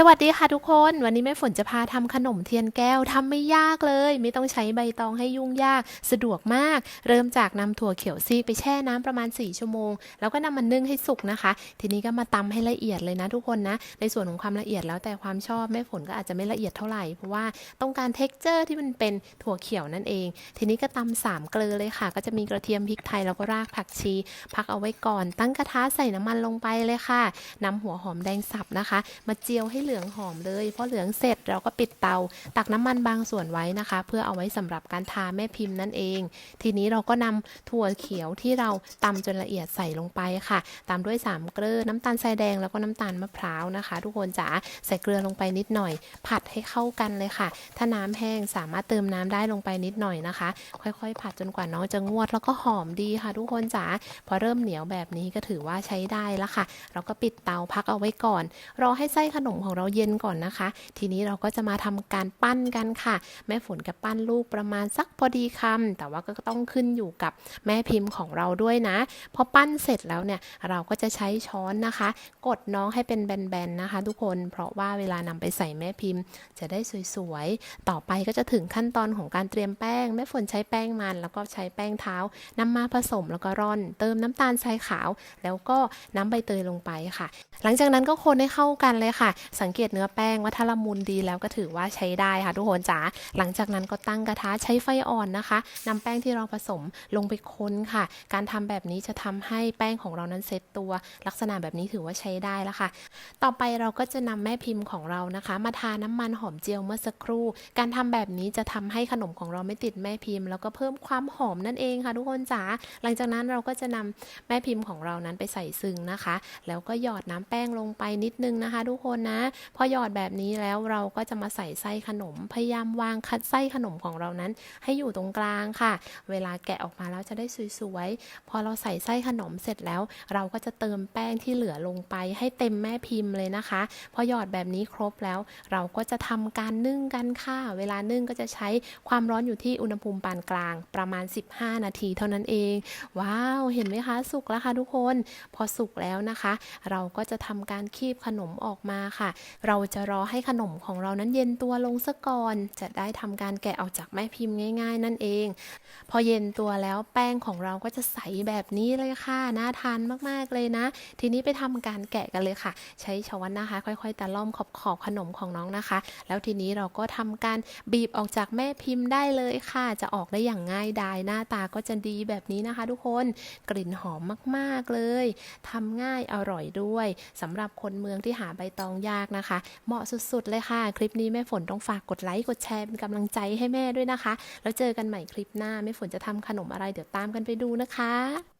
สวัสดีค่ะทุกคน วันนี้แม่ฝนจะพาทำขนมเทียนแก้วทำไม่ยากเลย ไม่ต้องใช้ใบตองให้ยุ่งยาก สะดวกมาก เริ่มจากนำถั่วเขียวซีไปแช่น้ำประมาณ 4 ชั่วโมง แล้วก็นำมันนึ่งให้สุกนะคะ ทีนี้ก็มาตำให้ละเอียดเลยนะทุกคนนะ ในส่วนของความละเอียดแล้วแต่ความชอบแม่ฝนก็อาจจะไม่ละเอียดเท่าไหร่ เพราะว่าต้องการเท็กเจอร์ที่มันเป็นถั่วเขียวนั่นเอง ทีนี้ก็ตำสามเกลือเลยค่ะ ก็จะมีกระเทียมพริกไทยแล้วก็รากผักชี พักเอาไว้ก่อน ตั้งกระทะใส่น้ำมันลงไปเลยค่ะนำหัวหอมแดงสับนะคะ มาเจียวให้เหลืองหอมเลยพอเหลืองเสร็จเราก็ปิดเตา ตักน้ำมันบางส่วนไว้นะคะ เพื่อเอาไว้สำหรับการทาแม่พิมพ์นั่นเอง ทีนี้เราก็นำถั่วเขียวที่เราตำจนละเอียดใส่ลงไปค่ะ ตามด้วยสามเกลือน้ำตาลทรายแดงแล้วก็น้ำตาลมะพร้าวนะคะ ทุกคนจ๋าใส่เกลือลงไปนิดหน่อย ผัดให้เข้ากันเลยค่ะ ถ้าน้ำแห้งสามารถเติมน้ำได้ลงไปนิดหน่อยนะคะ ค่อยๆ ผัดจนกว่าน้องจะงวดแล้วก็หอมดีค่ะ ทุกคนจ๋าพอเริ่มเหนียวแบบนี้ก็ถือว่าใช้ได้แล้วค่ะ เราก็ปิดเตาพักเอาไว้ก่อน รอให้ไส้ขนมของเราเย็นก่อนนะคะ ทีนี้เราก็จะมาทำการปั้นกันค่ะ แม่ฝนกับปั้นลูกประมาณสักพอดีคำแต่ว่าก็ต้องขึ้นอยู่กับแม่พิมพ์ของเราด้วยนะ พอปั้นเสร็จแล้วเนี่ยเราก็จะใช้ช้อนนะคะ กดน้องให้เป็นแบนๆนะคะ ทุกคนเพราะว่าเวลานำไปใส่แม่พิมพ์ จะได้สวยๆ ต่อไปก็จะถึงขั้นตอนของการเตรียมแป้ง แม่ฝนใช้แป้งมัน แล้วก็ใช้แป้งเท้านำมาผสมแล้วก็ร่อน เติมน้ำตาลทรายขาว แล้วก็น้ำใบเตยลงไปค่ะ หลังจากนั้นก็คนให้เข้ากันเลยค่ะ สังเกตเนื้อแป้งว่าถ้าละมุนดีแล้วก็ถือว่าใช้ได้ค่ะทุกคนจ๋าหลังจากนั้นก็ตั้งกระทะใช้ไฟอ่อนนะคะนำแป้งที่เราผสมลงไปคนค่ะ การทำแบบนี้จะทำให้แป้งของเรานั้นเซ็ตตัว ลักษณะแบบนี้ถือว่าใช้ได้แล้วค่ะ ต่อไปเราก็จะนำแม่พิมพ์ของเรานะคะ มาทาน้ำมันหอมเจียวเมื่อสักครู่ การทำแบบนี้จะทำให้ขนมของเราไม่ติดแม่พิมพ์ แล้วก็เพิ่มความหอมนั่นเองค่ะ ทุกคนจ๋าหลังจากนั้นเราก็จะนำแม่พิมพ์ของเรานั้นไปใส่ซึ้งนะคะ แล้วก็หยอดน้ำแป้งลงไปนิดนึงนะคะ ทุกคนนะพอหยอดแบบนี้แล้วเราก็จะมาใส่ไส้ขนม พยายามวางคัดไส้ขนมของเรานั้น ให้อยู่ตรงกลางค่ะ เวลาแกะออกมาแล้วจะได้สวยๆ พอเราใส่ไส้ขนมเสร็จแล้ว เราก็จะเติมแป้งที่เหลือลงไป ให้เต็มแม่พิมพ์เลยนะคะ พอหยอดแบบนี้ครบแล้ว เราก็จะทำการนึ่งกันค่ะ เวลานึ่งก็จะใช้ความร้อนอยู่ที่อุณหภูมิปานกลางประมาณ 15 นาทีเท่านั้นเอง ว้าว เห็นไหมคะ สุกแล้วค่ะทุกคน พอสุกแล้วนะคะ เราก็จะทำการคีบขนมออกมาค่ะเราจะรอให้ขนมของเรานั้นเย็นตัวลงซะก่อน จะได้ทำการแกะออกจากแม่พิมพ์ง่าย ๆ นั่นเอง พอเย็นตัวแล้วแป้งของเราก็จะใสแบบนี้เลยค่ะน่าทานมากๆเลยนะ ทีนี้ไปทำการแกะกันเลยค่ะ ใช้ช้อนนะคะ ค่อยๆตะล่อมขอบขอบขนมของน้องนะคะ แล้วทีนี้เราก็ทำการบีบออกจากแม่พิมพ์ได้เลยค่ะ จะออกได้อย่างง่ายดายหน้าตาก็จะดีแบบนี้นะคะ ทุกคนกลิ่นหอมมากๆเลยทำง่ายอร่อยด้วยสำหรับคนเมืองที่หาใบตองยากนะคะ เหมาะสุดๆเลยค่ะ คลิปนี้แม่ฝนต้องฝากกดไลค์กดแชร์เป็นกำลังใจให้แม่ด้วยนะคะ แล้วเจอกันใหม่คลิปหน้าแม่ฝนจะทำขนมอะไรเดี๋ยวตามกันไปดูนะคะ